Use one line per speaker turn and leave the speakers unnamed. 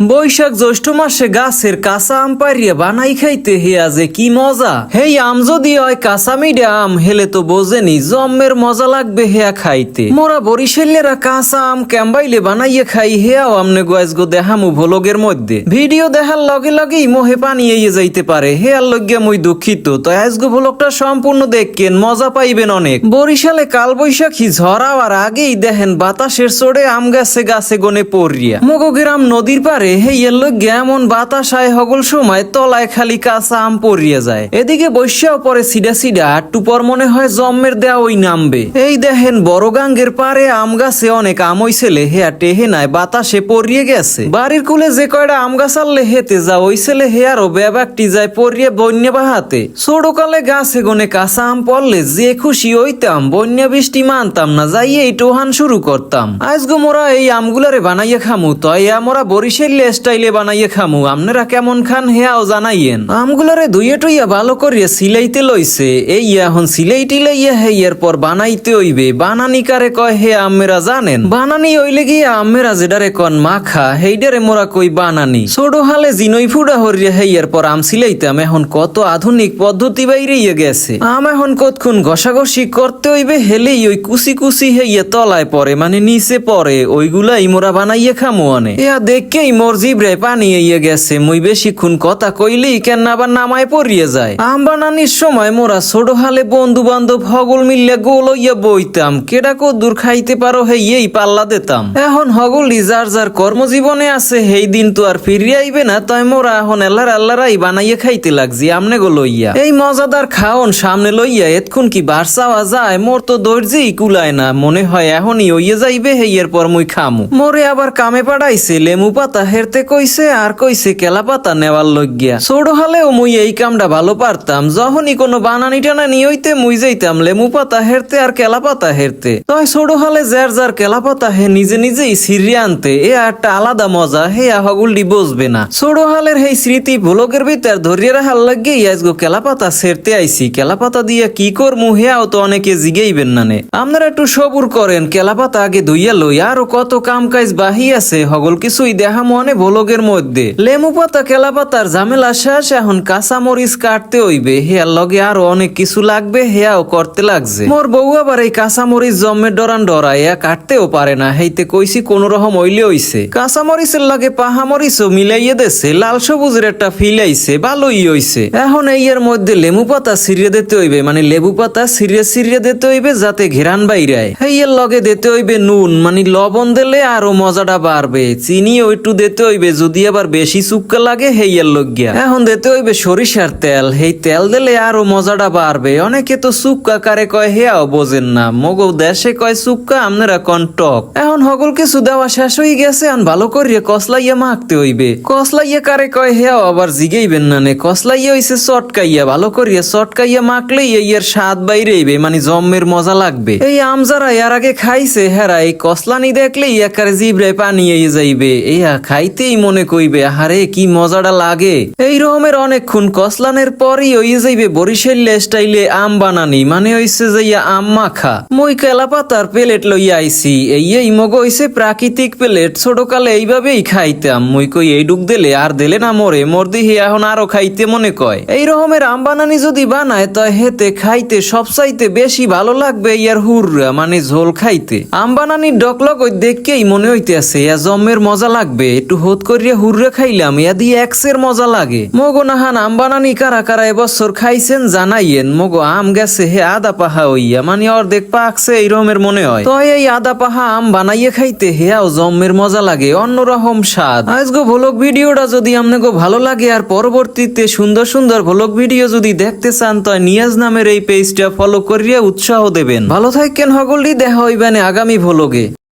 বৈশাখ জ্যৈষ্ঠ মাসে গাছের কাঁচা আম পারিয়া বানাই খাইতে হেয়া যে কি মজা। হেই আম যদি হয় কাঁচা মিডে আম, হেলে তো বোঝেনি জম্মের মজা লাগবে হেয়া খাইতে। মোরা বরিশালেরা কাঁচা আম ক্যাম্বাইলে বানাইয়ে খাই, হেয়াও আমনে গো দেহামু ভোলগের মধ্যে। ভিডিও দেখার লগে লগেই মোহে পানি এগিয়ে যাইতে পারে, হেয়ার লজ্ঞা মুই দুঃখিত তো আজগো ভোলকটা সম্পূর্ণ দেখকেন, মজা পাইবেন অনেক। বরিশালে কাল বৈশাখী ঝরাওয়ার আগেই দেখেন বাতাসের চড়ে আম গাছে গাছে গনে পড়িয়া। মগো গ্রাম নদীর পারে হেইয়ের লজ্ঞা এমন বাতাস আয় হগল সময় তলায় খালি কাঁচা আম পড়িয়া যায়। এদিকে বৈশ্যাও পরে সিডা সিডা আটটু পর মনে হয় জম্মের দেয়া ওই নামবে। এই দেখেন বড় গাঙ্গের পারে আম গাছে অনেক আম হইছেলে হেয়া টেহে নাই, বাতাসে পড়িয়ে গেছে। বাড়ির কুলে যে কয়টা আম গাছ আনলে হেতে যা ওই ওইছেলে হেয়ারও ব্যাবাকটি যায় পড়িয়ে বন্যা বাহাতে। ছোটকালে গাছে গনে কাঁচা আম পড়লে যে খুশি হইতাম, বন্যা বৃষ্টি মানতাম না, যাইয়ে এই টোহান শুরু করতাম। আজগো মোরা এই আমগুলারে বানাইয়া খামু, তয় মোরা বরিশাল স্টাইলে বানাইয়া খামু। আপনারা কেমন খান হেয়াও জানাইয়েন। আমগুলারে দুইয়ে টুইয়া ভালো করিয়া সিলাইতে লইছে। এই এখন সিলাই টিলাইয়া হে এরপর বানাইতে হইবে। বানানি কারে কয় হে আমেরা জানেন? বানানি হইলে গিয়া আমেরা যেডারে কন মাখা হেইডারে মোরা কই বানানি। ছোট হালে জিনই ফুডা হরিয়া হে এরপর আম সিলাইতাম এখন কত আধুনিক পদ্ধতি বাইরে গেছে। আম এখন কতক্ষণ ঘষাঘষি করতে হইবে হেলেই ওই কুসি কুসি হইয়া তলায় পড়ে মানে নিচে পড়ে, ওইগুলাই মোরা বানাইয়া খামু অনে। ইয়া দেখকেই মোর জিব্রে পানি ইয়ে গেছে, মুই বেশিক্ষণ কথা কইলি কেন আবার নামায় পড়িয়ে যায়? আম বানানির সময় মোরা ছোট হালে বন্ধু বান্ধব হগল মিললে গোল ইয়া বইতাম, কেডা দূর খাইতে পারো হে এই পাল্লা দিতাম। এখন হগলি যার যার কর্মজীবনে আছে, হেই দিন তো আর ফিরিয়ে আইবে না, তাই মোরা এখন এল্লার আল্লারাই বানাইয়া খাইতে লাগছি, আমনে গো লইয়া। এই মজাদার খাওন সামনে লইয়া এতক্ষণ কি বার চাওয়া যায়, মোর তো দর্জিই কুলায় না, মনে হয় এখনই ওইয়ে যাইবে হেইয়ের পর মুই খামু। মোরে আবার কামে পাড়াইছে লেমু পাতা হেরতে কইছে, আর কইছে, কেলা পাতা নেওয়ার লজ্ঞা ছোট হলেও মুই এই কামটা ভালো পারতাম। যখনই কোনো বানানি টানা নিয়ইতে মুই যাইতাম, লেমু পাতা হেরতে আর কেলা পাতা হেরতে। তয় ছোট হলে যার যার কেলা পাতা হে নিজে নিজেই সিরিয়ে আনতে, এ একটা আলাদা মজা, হে হগুলডি বসবে না। ছোট হালের হেই স্মৃতি ভোলকের ভিতর ধরিয়ে রাখার লাগে আজগো কেলা পাতা সেরতে আইছি, কেলা পাতা দিয়ে কি কর মুহিয়াও তো অনেকে জিগেইবেন না নে। আপনারা একটু সবুর করেন, কেলা পাতা আগে ধুইয়া লই, আরও কত কাম কাজ বাহি আছে, হগল কিছুই দেখা মনে ভোলকের মধ্যে। লেমু পাতা, কেলা পাতার ঝামেলা শেষ, এখন কাঁচা মরিচ কাটতে হইবে। হেয়ার লগে আরও অনেক কিছু লাগবে, হেয়াও করতে লাগছে। মোর বউ আবার এই কাঁচা মরিচ জম্মে ডরান ডরাইয়া কাটতেও পারে না। হেইতে কইছি কোন রকম হইলে হইছে। কাঁচা মরিচের লাগে পাহা মরিচও মিলাইয়ে দেছে লাল সবুজের একটা ফিল আইছে, ভালোই হইছে। এখন এই এর মধ্যে লেমু পাতা সিরিয়ে দিতে হইবে মানে লেবু পাতা সিরিয়ে সিরিয়ে দিতে হইবে যাতে ঘেরান বাইরায়। এই এর লগে দিতে হইবে নুন মানে লবণ দিলে আরও মজাটা বাড়বে। চিনিও একটু দিতে হইবে, যদি আবার বেশি চুক্কা লাগে, হেইয়ের লজ্ঞা এখন দিতে হইবে সরিষার তেল। হেই তেল দিলে আরও মজাটা বাড়বে। অনেকে তো চুক্কা কারে কয়, হেয়াও বোঝেন না। মগো দেশে কয় চুক্কা আপনারা কন টক। এখন হগল কিছু দেওয়া শেষ হয়ে গেছে, আন ভালো করিয়ে কসলাইয়া মাখতে হইবে। কসলাইয়া কারে কয়, হেয়াও আবার জিগেইবেন না নে। কসলাইয়া হইছে চটকাইয়া। ভালো করিয়া চটকাইয়া মাখলেই এই এর স্বাদ বাইরে হইবে মানে জম্মের মজা লাগবে। এই আম যারা এর আগে খাইছে, হেরা এই কসলানি দেখলেই একারে জিব্রায় পানি এই যাইবে। এইয়া খাইতেই মনে কইবে হারে কি মজাটা লাগে? এই রকমের অনেকক্ষণ কসলানের পরই হয়ে যাইবে বরিশাল স্টাইলে আম বানানি মানে হইছে যাইয়া আম মাখা। মই কেলা পাতার প্লেট লইয়া আইছি, এই এই মগ হইছে প্রাকৃতিক প্লেট, ছোটকালে এইভাবেই খাইতাম। মই কই, এই ডুক দিলে আর দিলে না মরে মোর দিহি এখন আরও খাইতে মনে কয়। এই রকমের আম বানানি যদি বানায়, তা হেতে খাইতে সবচাইতে বেশি ভালো লাগবে ইয়ার হুররা মানে ঝোল খাইতে। আম বানানির ডকলক ওই দেখকেই মনে হইতেছে ইয়া জম্মের মজা লাগবে একটু হোত করিয়া হুররে খাইলাম, ইয়া দিয়ে এক্সের মজা লাগে। মগো নাহান আম বানানি কারা কারা এবছর খাইছেন জানাইয়েন, মগো আম গেছে হে আদা পাহা হইয়া মানে অর্ধেক পাকছে এই রকমের মনে হয়। তো এই আদা পাহা আম বানাইয়ে খাইতে হেয়াও জম্মের মজা লাগে অন্যরকম স্বাদ। আজগো ভ্লগ ভিডিওটা যদি আপনাকে ভালো লাগে, আর পরবর্তীতে সুন্দর সুন্দর ভ্লগ ভিডিও যদি দেখতে চান, তো নিয়াজ নামের এই পেজটা ফলো করিয়া উৎসাহ দেবেন। ভালো থাকেন হগলি দেখা হইবেন আগামী ভ্লগে।